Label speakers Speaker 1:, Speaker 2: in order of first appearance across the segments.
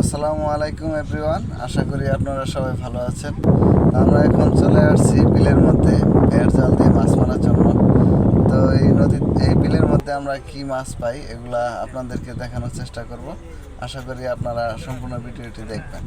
Speaker 1: আসসালামু আলাইকুম এভরিওয়ান, আশা করি আপনারা সবাই ভালো আছেন। আমরা এখন চলে আসছি বিলের মধ্যে ভেড় জাল দিয়ে মাছ মারার জন্য। তো এই নদী, এই বিলের মধ্যে আমরা কি মাছ পাই এগুলা আপনাদেরকে দেখানোর চেষ্টা করব। আশা করি আপনারা সম্পূর্ণ ভিডিওটি দেখবেন।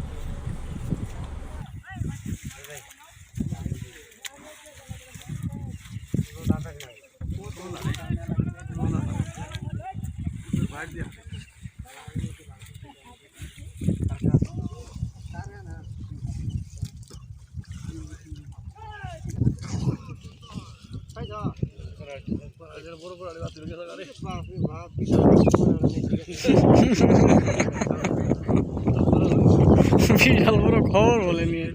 Speaker 2: বিশাল বড় খবর বলে নিয়ে।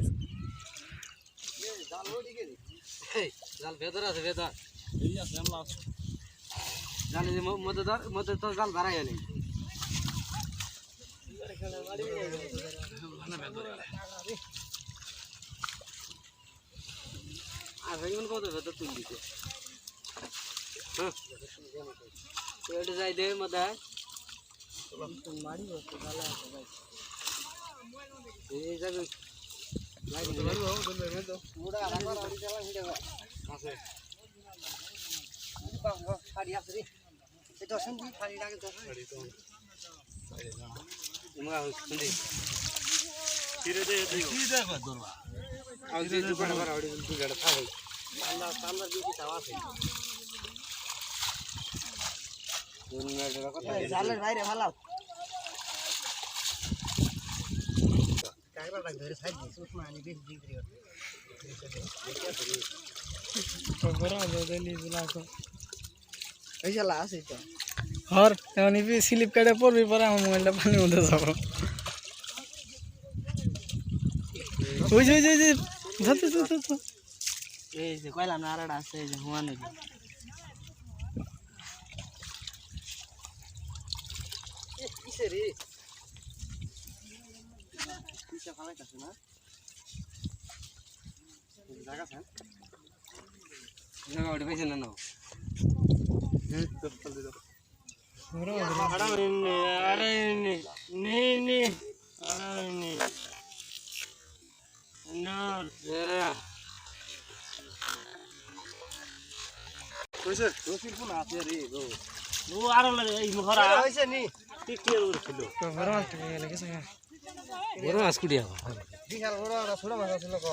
Speaker 3: জাল ভেতর আছে, ভেতর। জালে যে মধ্যে ধর, মধ্যে তো জাল ধরাই নেই আর কত ভেতর তুল দিতে এটা যাই দে মধ্যে এই যাবে আছে তোমরা শুনছি আর যে দোকানে করা ওটি দুই গাড়ি খাবে আল্লাহ আল্লাহ দিকে চাওয়া আছে জালের বাইরে ভালো কাগড়া ধরে সাইড দিয়ে সুষমা আনি বেশ বিক্রি করে
Speaker 2: খবর আছে নিয়ে লাখো
Speaker 3: এই শালা আছে তো
Speaker 2: হর এখন স্লিপ কাটে পড়বি পরে আমার মোবাইলটা পানির মধ্যে যাব ওই যে ওই যে, ওই যে ধর ধর, ধর, ধর, ধর।
Speaker 3: এই যে কইলাম না আরেকটা আছে এই যে হুয়া কিসে রে কিসে ফালাইতাছে না জায়গা আছে জায়গা ওটা পেয়েছে না নাও
Speaker 1: কোন আছে
Speaker 3: এই মুখরা। হইছে নি। টিকিয়ে উঠছিল
Speaker 2: ঘোরা মাছ টেকে গেলে গেছে।
Speaker 3: বড় মাছ কুড়িয়া
Speaker 1: বিশাল বড় আর ছোট মাছ ছিল ক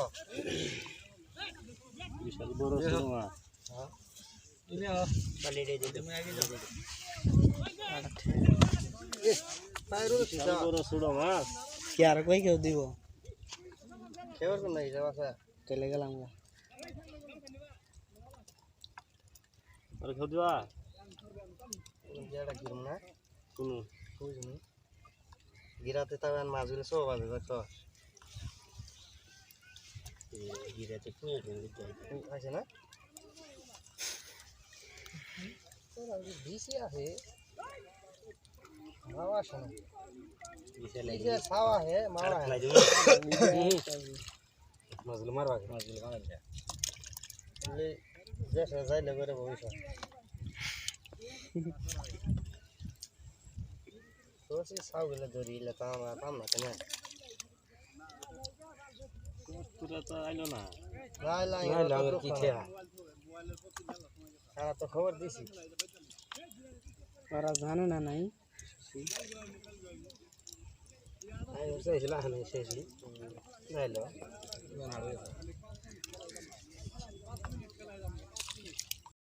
Speaker 3: বিশাল বড় ছোট মাছ। বালি রে দে
Speaker 1: পায়রো
Speaker 3: বিশাল বড় ছোট মাছ।
Speaker 2: কি আর কই কেউ দিব?
Speaker 1: কেবল কোন নাই যাওয়া আছে
Speaker 2: চলে গেলাম গা।
Speaker 3: আর দিবা
Speaker 1: যেটা কিরম না?
Speaker 3: শুনো।
Speaker 1: বুঝনি গিরাতে তবে মাছগুলো সব আছে দেখতো
Speaker 3: গিরাতে
Speaker 1: আছে না? বেশি আছে মাওয়া আছে না।
Speaker 3: বিশাল
Speaker 1: এই যে ছাওয়া হে মাওয়া
Speaker 3: মাছগুলো মারবা মাছগুলো
Speaker 1: বলে যাইলে করে ভবিষ্যৎ। তো সে ছাওগুলো ধরিলে তো আমরা পাম না কেন?
Speaker 3: পুরা তো আইলো না।
Speaker 1: সারা তো খবর দিছি।
Speaker 2: ওরা জানে না নাই।
Speaker 1: শেষই নাইলো।